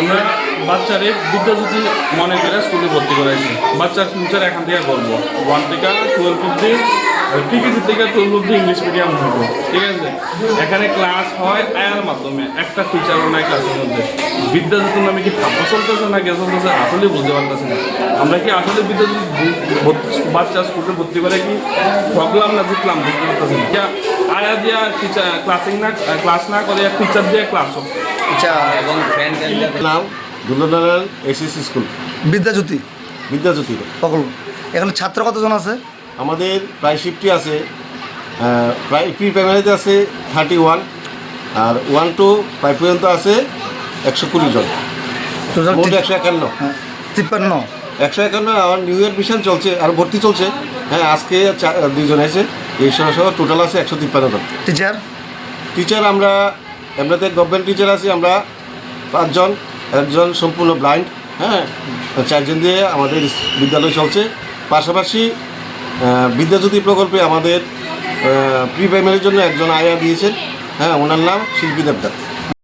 আমরা বাচ্চারে বিদ্যাজ্যোতি মনে করে স্কুলে ভর্তি করাইছি, বাচ্চার ফিউচার এখান থেকে করব ওয়ান থেকে টুয়েলভ অব্দি টিকিসি থেকে টুয়েলভ অব্দি ইংলিশ মিডিয়াম হইব, ঠিক আছে? এখানে ক্লাস হয় আয়ার মাধ্যমে, একটা টিচারও নাই ক্লাসের মধ্যে। বিদ্যাজ্যোতি নামে কি ভাবা চলতেছে না কে চলতেছে, আসলে বুঝতে পারতেছি না। আমরা কি আসলে বিদ্যাজ্যোতি বাচ্চা স্কুলে ভর্তি করে কি প্রবলেম না, জিতলাম, বুঝতে পারতেছি না। আয়া দিয়া টিচার ক্লাসিং না ক্লাস না করে টিচার দিয়ে ক্লাস আচ্ছা। এবং ফ্রেন্ড নাম এসএসসি স্কুল। বিদ্যাজ্যোতি। বিদ্যাজ্যোতি। সকল। এখানে ছাত্র কতজন আছে? আমাদের প্রায় শিফটি আছে। প্রায় প্রি প্রাইমারিতে আছে থার্টি ওয়ান আর ওয়ান টু ফাইভ পর্যন্ত আছে একশো কুড়ি জন। মোট একশো একান্ন। হ্যাঁ, তিপ্পান্ন। একশো একান্ন আর নিউ ইয়ার মিশন চলছে আর ভর্তি চলছে। হ্যাঁ আজকে দুইজন এসে এই সহ সহ টোটাল আছে একশো তিপ্পান্ন জন। টিচার টিচার আমরা এমনিতে গভর্নমেন্ট টিচার আছি, আমরা পাঁচজন, একজন সম্পূর্ণ ব্লাইন্ড হ্যাঁ? চারজন দিয়ে আমাদের বিদ্যালয় চলছে। পাশাপাশি বিদ্যাজ্যোতি প্রকল্পে আমাদের প্রি প্রাইমারির জন্য একজন আয়া দিয়েছেন হ্যাঁ ওনার নাম শিল্পী দেবদার